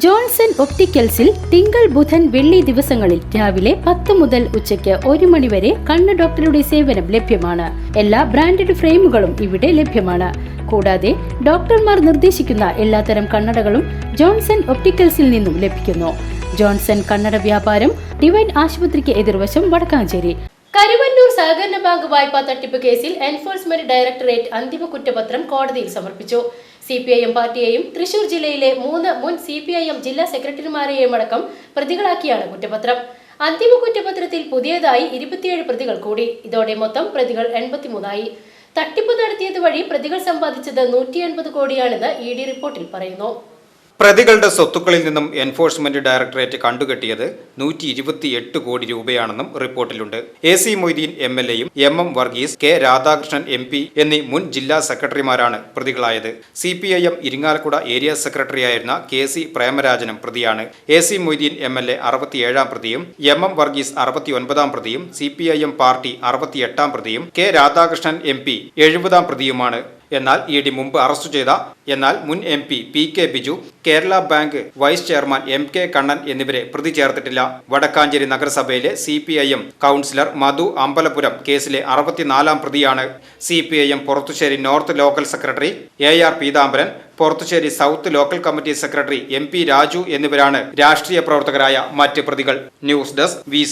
Johnson ഒപ്റ്റിക്കൽസിൽ തിങ്കൾ ബുധൻ വെള്ളി ദിവസങ്ങളിൽ രാവിലെ പത്ത് മുതൽ ഉച്ചയ്ക്ക് ഒരു മണിവരെ കണ്ണ് ഡോക്ടറുടെ സേവനം ലഭ്യമാണ്. എല്ലാ ബ്രാൻഡഡ് ഫ്രെയിമുകളും ഇവിടെ ലഭ്യമാണ്. കൂടാതെ ഡോക്ടർമാർ നിർദ്ദേശിക്കുന്ന എല്ലാത്തരം കണ്ണടകളും ജോൺസൺ ഒപ്റ്റിക്കൽസിൽ നിന്നും ലഭിക്കുന്നു. ജോൺസൺ കണ്ണട വ്യാപാരം ഡിവൈൻ ആശുപത്രിക്ക് എതിർവശം വടക്കാഞ്ചേരി. കരുവന്നൂർ സഹകരണ ബാങ്ക് വായ്പാ തട്ടിപ്പ് കേസിൽ എൻഫോഴ്സ്മെന്റ് ഡയറക്ടറേറ്റ് അന്തിമ കുറ്റപത്രം കോടതിയിൽ സമർപ്പിച്ചു. സി പി ഐ എം പാർട്ടിയെയും തൃശൂർ ജില്ലയിലെ മൂന്ന് മുൻ സി പി ഐ എം ജില്ലാ സെക്രട്ടറിമാരെയും അടക്കം പ്രതികളാക്കിയാണ് കുറ്റപത്രം. അന്തിമ കുറ്റപത്രത്തിൽ പുതിയതായി ഇരുപത്തിയേഴ് പ്രതികൾ കൂടി. ഇതോടെ മൊത്തം പ്രതികൾ എൺപത്തിമൂന്നായി. തട്ടിപ്പ് നടത്തിയത് വഴി പ്രതികൾ സമ്പാദിച്ചത് നൂറ്റി എൺപത് കോടിയാണെന്ന് ഇ ഡി റിപ്പോർട്ടിൽ പറയുന്നു. പ്രതികളുടെ സ്വത്തുക്കളിൽ നിന്നും എൻഫോഴ്സ്മെന്റ് ഡയറക്ടറേറ്റ് കണ്ടുകെട്ടിയത് നൂറ്റി ഇരുപത്തിയെട്ട് കോടി രൂപയാണെന്നും റിപ്പോർട്ടിലുണ്ട്. A C Moideen M L എയും M M Varghese K Radhakrishnan M P എന്നീ മുൻ ജില്ലാ സെക്രട്ടറിമാരാണ് പ്രതികളായത്. C P I M Irinjalakuda area സെക്രട്ടറിയായിരുന്ന കെ സി പ്രേമരാജനും പ്രതിയാണ്. A C Moideen M L A അറുപത്തിയേഴാം പ്രതിയും എം എം വർഗീസ് അറുപത്തിയൊൻപതാം പ്രതിയും C P I M party അറുപത്തിയെട്ടാം പ്രതിയും കെ രാധാകൃഷ്ണൻ എം പി എഴുപതാം പ്രതിയുമാണ്. എന്നാൽ ഇ ഡി മുമ്പ് അറസ്റ്റ് ചെയ്ത എന്നാൽ മുൻ M P P K Biju Kerala bank vice chairman M K Kannan എന്നിവരെ പ്രതി ചേർത്തിട്ടില്ല. വടക്കാഞ്ചേരി നഗരസഭയിലെ C P I M councillor Madhu Ambalapuram കേസിലെ അറുപത്തിനാലാം പ്രതിയാണ്. C P I M Purathussery north local secretary A R Peethambaran Purathussery south local committee secretary M P Raju എന്നിവരാണ് രാഷ്ട്രീയ പ്രവർത്തകരായ മറ്റ് പ്രതികൾ. News desk V